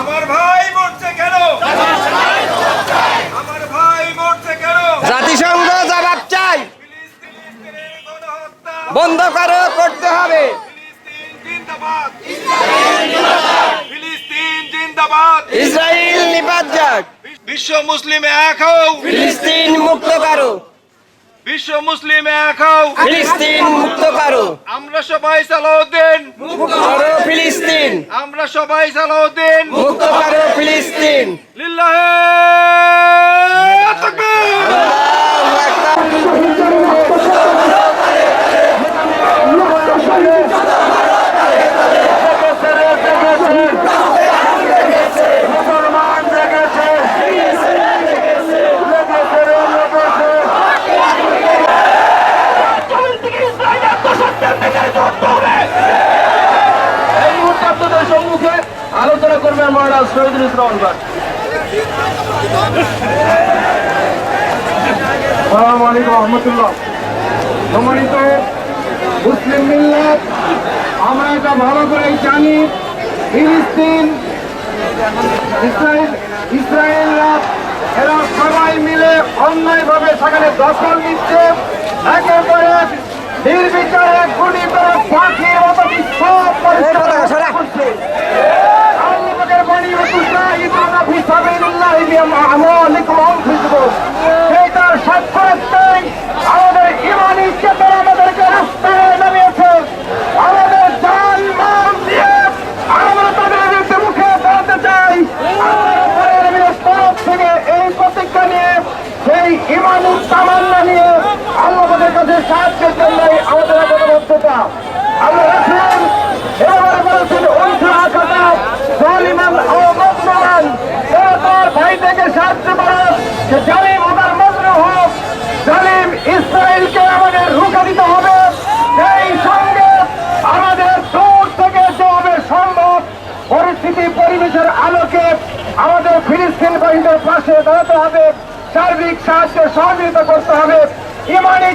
আমার ভাই মরছে কেন? আমার ভাই মরছে কেন? জাতিসংঘ জবাব চাই। বন্ধ করো করতে হবে। ইসরায়েল নিপাত যাক। বিশ্ব মুসলিম এক ফিলিস্তিন মুক্ত করো। বিশ্ব মুসলিম এক হও। ফিলিস্তিন মুক্ত করো। আমরা সবাই সালাউদ্দিন। করো ফিলিস্তিন। আমরা সবাই সালাউদ্দিন। মুক্ত করো ফিলিস্তিন। লিল্লাহে। সম্মুখে আলোচনা করবেন মহারাজ শহীদুল ইসলাম সালাম আলাইকুম রহমতুল্লাহ। সম্মানিত মুসলিম মিল্লাত, আমরা এটা ভালো করে জানি, ফিলিস্তিন, ইসরায়েল, ইসরায়েলরা, এরা সবাই মিলে অন্যায়ভাবে সেখানে দখল নিচ্ছে, একের পর এক নির্বিচারে গুলি করে পাখির মতো সব পরিষ্কার করছে। আল্লাহের বাণী রসুল্লাহ ইবাদা ফি সাবিলিল্লাহ বিআমওয়ালিকুম ওয়া আনফুসিকুম সেটার সাক্ষ্য রাখতেই আমাদের ইমানি চেতনা আমাদেরকে রাস্তায় নামিয়েছে আমাদের জান মাল দিয়ে আমরা তাদের বিরুদ্ধে মুখে দাঁড়াতে চাই। থেকে এই প্রতিজ্ঞা নিয়ে সেই ইমানি তামান্না নিয়ে আল্লাহের কাছে সাহায্যের আমাদের থেকে সাহায্য আমাদের রুখে দিতে হবে। সেই সঙ্গে আমাদের দূর থেকে যে হবে সম্ভব, পরিস্থিতি পরিবেশের আলোকে আমাদের ফিলিস্তিন বাহিনীর পাশে দাঁড়াতে হবে। সার্বিক সাহায্যে সহযোগিতা করতে হবে। ইমানি